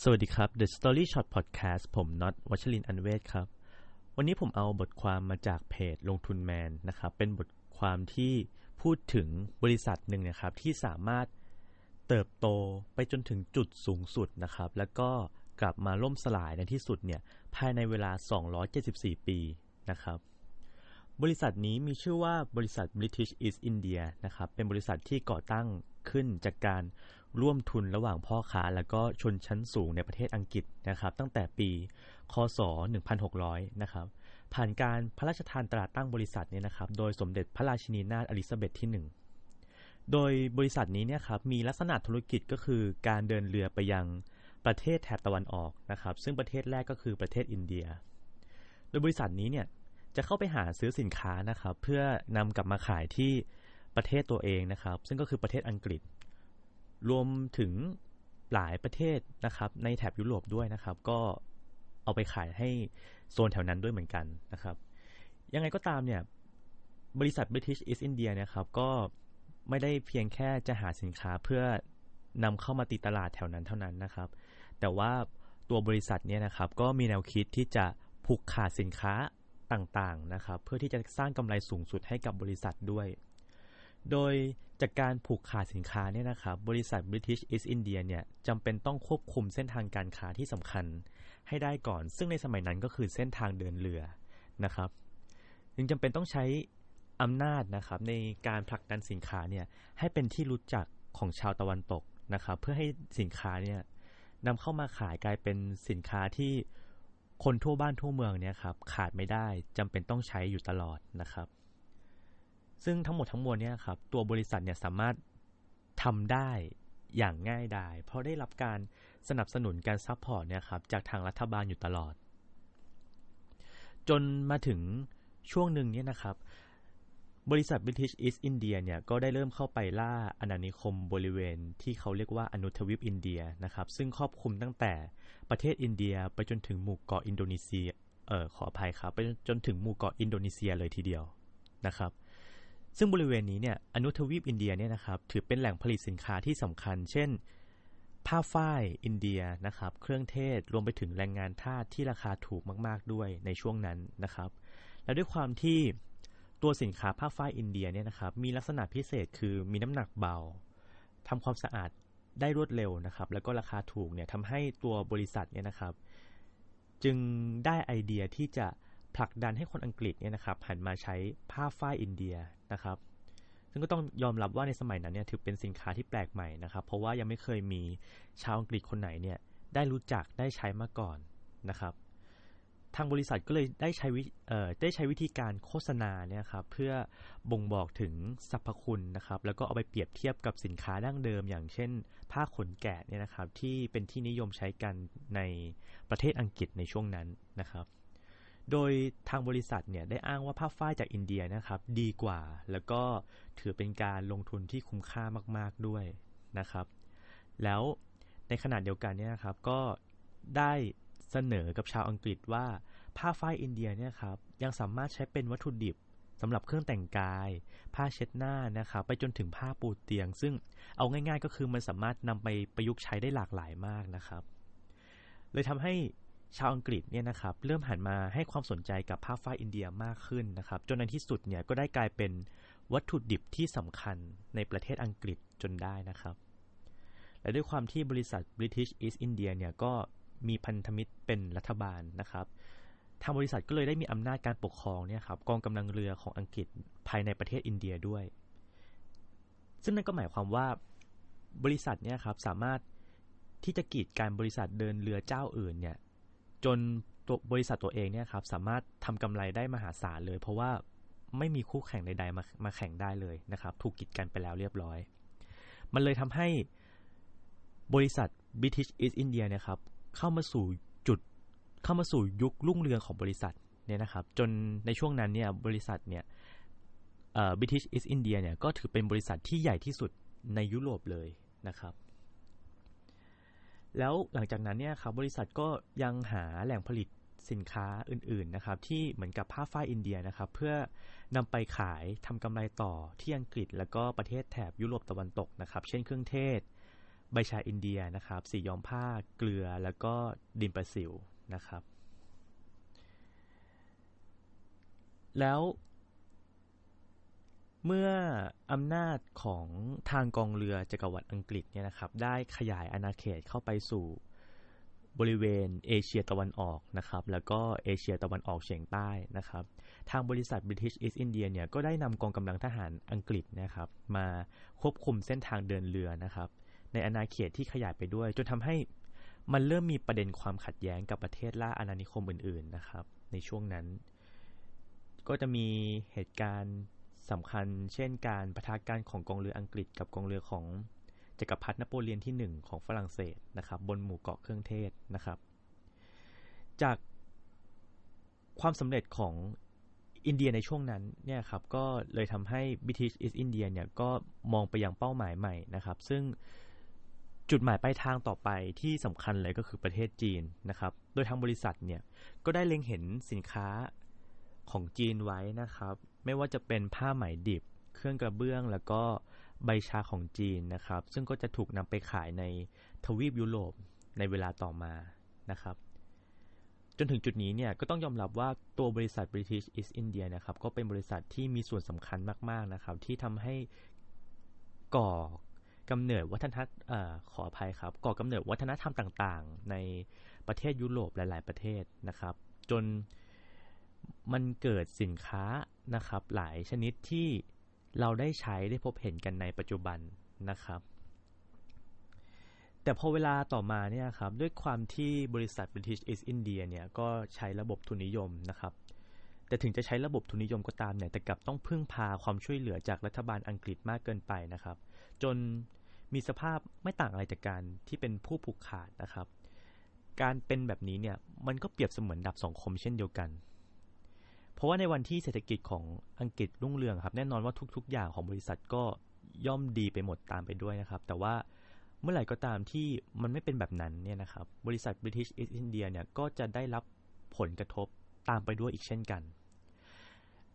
สวัสดีครับ The Story Shot Podcast ผมน็อตวัชรินทร์อันเวศครับ วันนี้ผมเอาบทความมาจากเพจลงทุนแมนนะครับ เป็นบทความที่พูดถึงบริษัทหนึ่งนะครับที่สามารถเติบโตไปจนถึงจุดสูงสุดนะครับ แล้วก็กลับมาล่มสลายในที่สุดเนี่ยภายในเวลา 274 ปีนะครับ บริษัทนี้มีชื่อว่าบริษัท British East India นะครับ เป็นบริษัทที่ก่อตั้งขึ้นจากการ ร่วมทุนระหว่างพ่อค้าและก็ชนชั้นสูงในประเทศอังกฤษนะครับ ตั้งแต่ปี คศ 1600 นะครับ ผ่านการพระราชทานตราตั้งบริษัทเนี่ยนะครับ โดยสมเด็จพระราชินีนาถอลิซาเบธที่ 1 โดยบริษัทนี้เนี่ยครับมีลักษณะธุรกิจก็คือการเดินเรือไปยังประเทศแถบตะวันออกนะครับ ซึ่งประเทศแรกก็คือประเทศอินเดีย โดยบริษัทนี้เนี่ยจะเข้าไปหาซื้อสินค้านะครับ เพื่อนำกลับมาขายที่ประเทศตัวเองนะครับ ซึ่งก็คือประเทศอังกฤษ รวมถึงหลายประเทศนะครับ ในแถบยุโรปด้วยนะครับ ก็เอาไปขายให้โซนแถวนั้นด้วยเหมือนกันนะครับ ยังไงก็ตามเนี่ย บริษัท British East India นะครับ ก็ไม่ได้เพียงแค่จะหาสินค้าเพื่อนำเข้ามาตีตลาดแถวนั้นเท่านั้นนะครับ แต่ว่าตัวบริษัทเนี่ยนะครับ ก็มีแนวคิดที่จะผูกขาดสินค้าต่างๆนะครับ เพื่อที่จะสร้างกำไรสูงสุดให้กับบริษัทด้วย โดย จากการผูกขาดสินค้าเนี่ยนะครับบริษัท British East India เนี่ยจำเป็นต้องควบคุมเส้นทางการค้าที่สำคัญให้ได้ก่อน ซึ่งในสมัยนั้นก็คือเส้นทางเดินเรือนะครับจึงจำเป็นต้องใช้อำนาจนะครับในการผลักดันสินค้าเนี่ยให้เป็นที่รู้จักของชาวตะวันตกนะครับเพื่อให้สินค้าเนี่ยนำเข้ามาขายกลายเป็นสินค้าที่คนทั่วบ้านทั่วเมืองเนี่ยครับขาดไม่ได้จำเป็นต้องใช้อยู่ตลอดนะครับ ซึ่งทั้งหมดทั้งมวลเนี่ยครับตัวบริษัทเนี่ยสามารถทำได้อย่างง่ายดายเพราะได้รับการสนับสนุนการซัพพอร์ตเนี่ยครับจากทางรัฐบาลอยู่ตลอด จนมาถึงช่วงหนึ่งเนี่ยนะครับ บริษัท British East India เนี่ยก็ได้เริ่มเข้าไปล่าอาณานิคมบริเวณที่เขาเรียกว่าอนุทวีปอินเดียนะครับ ซึ่งครอบคลุมตั้งแต่ประเทศอินเดียไปจนถึงหมู่เกาะอินโดนีเซียเออขออภัยครับไปจนถึงหมู่เกาะอินโดนีเซียเลยทีเดียวนะครับ ซึ่งบริเวณนี้เนี่ยอนุทวีปอินเดียเนี่ยนะครับถือเป็นแหล่งผลิตสินค้าที่สำคัญ เช่น ผ้าฝ้ายอินเดียนะครับเครื่องเทศรวมไปถึงแรงงานทาสที่ราคาถูกมาก ๆด้วยในช่วงนั้นนะครับ และด้วยความที่ตัวสินค้าผ้าฝ้ายอินเดียเนี่ยนะครับมีลักษณะพิเศษคือมีน้ำหนักเบาทำความสะอาดได้รวดเร็วนะครับ แล้วก็ราคาถูกเนี่ยทำให้ตัวบริษัทเนี่ยนะครับ จึงได้ไอเดียที่จะผลักดันให้คนอังกฤษเนี่ยนะครับหันมาใช้ผ้าฝ้ายอินเดีย นะครับ ซึ่งก็ต้องยอมรับว่าในสมัยนั้นเนี่ยถือเป็นสินค้าที่แปลกใหม่นะครับ เพราะว่ายังไม่เคยมีชาวอังกฤษคนไหนเนี่ยได้รู้จักได้ใช้มาก่อนนะครับ ทางบริษัทก็เลยได้ใช้วิได้ใช้วิธีการโฆษณาเนี่ยครับเพื่อบ่งบอกถึงสรรพคุณนะครับ แล้วก็เอาไปเปรียบเทียบกับสินค้าดั้งเดิม อย่างเช่น ผ้าขนแกะเนี่ยนะครับ ที่เป็นที่นิยมใช้กันในประเทศอังกฤษในช่วงนั้นนะครับ โดยทางบริษัทเนี่ยได้อ้างว่าผ้าฝ้ายจากอินเดียนะครับ ดีกว่า แล้วก็ถือเป็นการลงทุนที่คุ้มค่ามาก ๆด้วยนะครับ แล้วในขณะเดียวกันเนี่ยนะครับก็ได้เสนอกับชาวอังกฤษว่าผ้าฝ้ายอินเดียเนี่ยครับยังสามารถใช้เป็นวัตถุดิบสำหรับเครื่องแต่งกาย ผ้าเช็ดหน้านะครับไปจนถึงผ้าปูเตียง ซึ่งเอาง่าย ๆ ก็คือมันสามารถนำไปประยุกต์ใช้ได้หลากหลายมากนะครับ เลยทำให้ ชาวอังกฤษเนี่ยนะครับเริ่มหันมาให้ความสนใจกับผ้าฝ้ายอินเดียมากขึ้นนะครับ จนในที่สุดเนี่ยก็ได้กลายเป็นวัตถุดิบที่สำคัญในประเทศอังกฤษจนได้นะครับ และด้วยความที่บริษัท British East India เนี่ยก็มีพันธมิตรเป็นรัฐบาลนะครับ ทางบริษัทก็เลยได้มีอำนาจการปกครองเนี่ยครับกองกำลังเรือของอังกฤษภายในประเทศอินเดียด้วย ซึ่งนั่นก็หมายความว่าบริษัทเนี่ยครับสามารถที่จะกีดการบริษัทเดินเรือเจ้าอื่นเนี่ย จนตัวบริษัทตัวเองเนี่ยครับสามารถทำกำไรได้มหาศาลเลย เพราะว่าไม่มีคู่แข่งใดๆมามาแข่งได้เลยนะครับ ถูกกีดกันไปแล้วเรียบร้อย มันเลยทำให้บริษัท British East India เนี่ยครับเข้ามาสู่จุดเข้ามาสู่ยุครุ่งเรืองของบริษัทเนี่ยนะครับจนในช่วงนั้นเนี่ยบริษัทเนี่ยเอ่อ British East India เนี่ยก็ถือเป็นบริษัทที่ใหญ่ที่สุดในยุโรปเลยนะครับ แล้วหลังจากนั้นเนี่ยครับบริษัทก็ยังหาแหล่งผลิตสินค้าอื่นๆนะครับที่เหมือนกับผ้าฝ้ายอินเดียนะครับ เพื่อนำไปขายทำกำไรต่อที่อังกฤษ แล้วก็ประเทศแถบยุโรปตะวันตกนะครับ เช่นเครื่องเทศ ใบชาอินเดียนะครับ สีย้อมผ้าเกลือแล้วก็ดินประสิวนะครับ แล้ว เมื่ออำนาจของทางกองเรือจักรวรรดิอังกฤษเนี่ยนะครับได้ขยายอาณาเขตเข้าไปสู่บริเวณเอเชียตะวันออกนะครับแล้วก็เอเชียตะวันออกเฉียงใต้นะครับทางบริษัท British East India เนี่ยก็ได้นำกองกำลังทหารอังกฤษนะครับมาควบคุมเส้นทางเดินเรือนะครับในอาณาเขตที่ขยายไปด้วย จนทำให้มันเริ่มมีประเด็นความขัดแย้งกับประเทศล่าอาณานิคมอื่นๆนะครับในช่วงนั้น ก็จะมีเหตุการณ์ สำคัญเช่นการประทะกันของกองเรืออังกฤษกับกองเรือของจักรพรรดินโปเลียนที่ 1 ของฝรั่งเศสนะครับ บนหมู่เกาะเครื่องเทศนะครับ จากความสำเร็จของอินเดียในช่วงนั้นเนี่ยครับก็เลยทำให้ British East India เนี่ยก็มองไปยังเป้าหมายใหม่นะครับ ซึ่งจุดหมายปลายทางต่อไปที่สำคัญเลยก็คือประเทศจีนนะครับ โดยทางบริษัทเนี่ยก็ได้เล็งเห็นสินค้า ของจีนไว้นะครับ ไม่ว่าจะเป็นผ้าไหมดิบ เครื่องกระเบื้องแล้วก็ใบชาของจีนนะครับ ซึ่งก็จะถูกนำไปขายในทวีปยุโรปในเวลาต่อมานะครับ จนถึงจุดนี้เนี่ยก็ต้องยอมรับว่าตัวบริษัท British East India นะครับ ก็เป็นบริษัทที่มีส่วนสำคัญมากๆนะครับ ที่ทำให้ก่อกำเนิดวัฒนธรรมขออภัยครับ ก่อกำเนิดวัฒนธรรมต่างๆ ในประเทศยุโรปหลาย ๆ ประเทศนะครับ จน มันเกิดสินค้านะครับ หลายชนิดที่เราได้ใช้ได้พบเห็นกันในปัจจุบันนะครับ แต่พอเวลาต่อมาเนี่ยครับด้วยความที่บริษัท British East India เนี่ยก็ใช้ระบบทุนนิยมนะครับ แต่ถึงจะใช้ระบบทุนนิยมก็ตามเนี่ยแต่กลับต้องพึ่งพาความช่วยเหลือจากรัฐบาลอังกฤษมากเกินไปนะครับ จนมีสภาพไม่ต่างอะไรจากการที่เป็นผู้ผูกขาดนะครับ การเป็นแบบนี้เนี่ยมันก็เปรียบเสมือนดับสองคมเช่นเดียวกัน ราะว่าในวันที่เศรษฐกิจของอังกฤษรุ่งเรืองครับ แน่นอนว่าทุก ๆ อย่างของบริษัทก็ย่อมดีไปหมดตามไปด้วยนะครับ แต่ว่าเมื่อไหร่ก็ตามที่มันไม่เป็นแบบนั้นเนี่ยนะครับ บริษัท British East India เนี่ยก็จะได้รับผลกระทบตามไปด้วยอีกเช่นกัน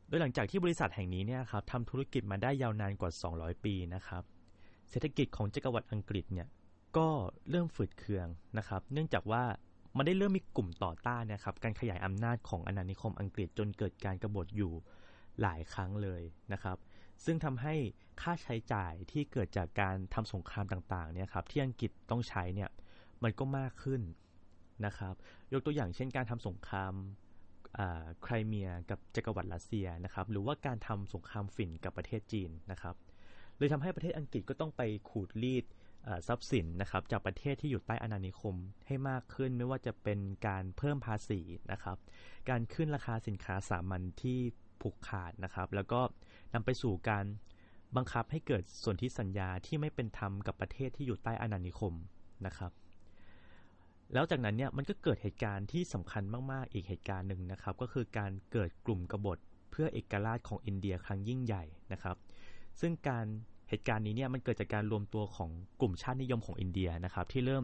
โดยหลังจากที่บริษัทแห่งนี้เนี่ยครับทำธุรกิจมาได้ยาวนานกว่า 200 ปีนะครับ เศรษฐกิจของจักรวรรดิอังกฤษเนี่ยก็เริ่มฝืดเคืองนะครับ เนื่องจากว่า มันได้เริ่มมีกลุ่มต่อต้านนะครับการขยายอำนาจของอาณานิคมอังกฤษจนเกิดการกรบฏอยู่หลายครั้งเลยนะครับ ซึ่งทำให้ค่าใช้จ่ายที่เกิดจากการทำสงครามต่างๆเนี่ยครับที่อังกฤษต้องใช้เนี่ยมันก็มากขึ้นนะครับ ยกตัวอย่างเช่นการทำสงครามไครเมียกับจักรวรรดิรัสเซียนะครับ หรือว่าการทำสงครามฝิ่นกับประเทศจีนนะครับเลยทำให้ประเทศอังกฤษก็ต้องไปขูดรีด ทรัพย์สินนะครับจากประเทศที่อยู่ใต้อาณานิคมให้มากขึ้นไม่ว่าจะเป็นการเพิ่มภาษีนะครับ การขึ้นราคาสินค้าสามัญที่ผูกขาดนะครับ แล้วก็นำไปสู่การบังคับให้เกิดส่วนที่สัญญาที่ไม่เป็นธรรมกับประเทศที่อยู่ใต้อาณานิคมนะครับ แล้วจากนั้นเนี่ยมันก็เกิดเหตุการณ์ที่สำคัญมากๆ อีกเหตุการณ์หนึ่งนะครับ ก็คือการเกิดกลุ่มกบฏเพื่อเอกราชของอินเดียครั้งยิ่งใหญ่นะครับ ซึ่งการ เหตุการณ์นี้เนี่ยมันเกิดจากการรวมตัวของกลุ่มชาตินิยมของอินเดียนะครับ ที่เริ่ม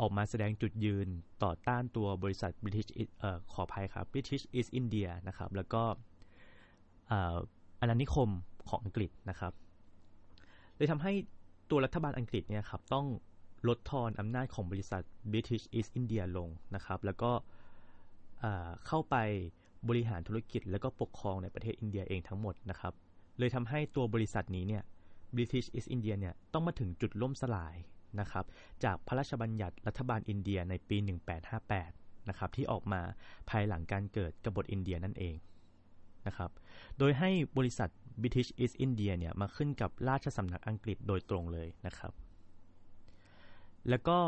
ออกมาแสดงจุดยืนต่อต้านตัวบริษัท British เอ่อขออภัยครับ British East India นะครับแล้วก็อาณานิคมของอังกฤษนะครับเลยทำให้ตัวรัฐบาลอังกฤษเนี่ยครับต้องลดทอนอำนาจของบริษัท British East India ลงนะครับแล้วก็เข้าไปบริหารธุรกิจ แล้วก็ปกครองในประเทศอินเดียเองทั้งหมดนะครับเลยทำให้ตัวบริษัทนี้เนี่ย British East India เนี่ยต้องมาถึงจุดล่มสลายนะครับจากพระราชบัญญัติรัฐบาลอินเดียในปี 1858นะครับที่ออกมาภายหลังการเกิดกบฏอินเดียนั่นเองนะครับโดยให้บริษัท British East India เนี่ยมาขึ้นกับราชสำนักอังกฤษโดยตรงเลยนะครับ แล้วก็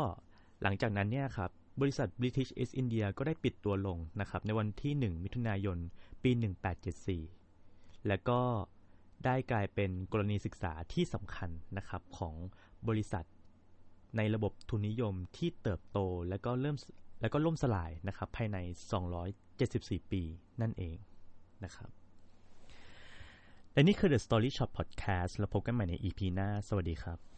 หลังจากนั้นเนี่ยครับบริษัท British East India ก็ได้ปิดตัวลงนะครับในวันที่ 1 มิถุนายน ปี 1874 แล้วก็ ได้กลายเป็นกรณีศึกษาที่สำคัญนะครับของบริษัทในระบบทุนนิยมที่เติบโตและก็เริ่มแล้วก็ล่มสลายนะครับภายใน 274 ปีนั่นเองนะครับและนี่คือ The Story Shop Podcast แล้วพบกันใหม่ใน EP หน้า สวัสดีครับ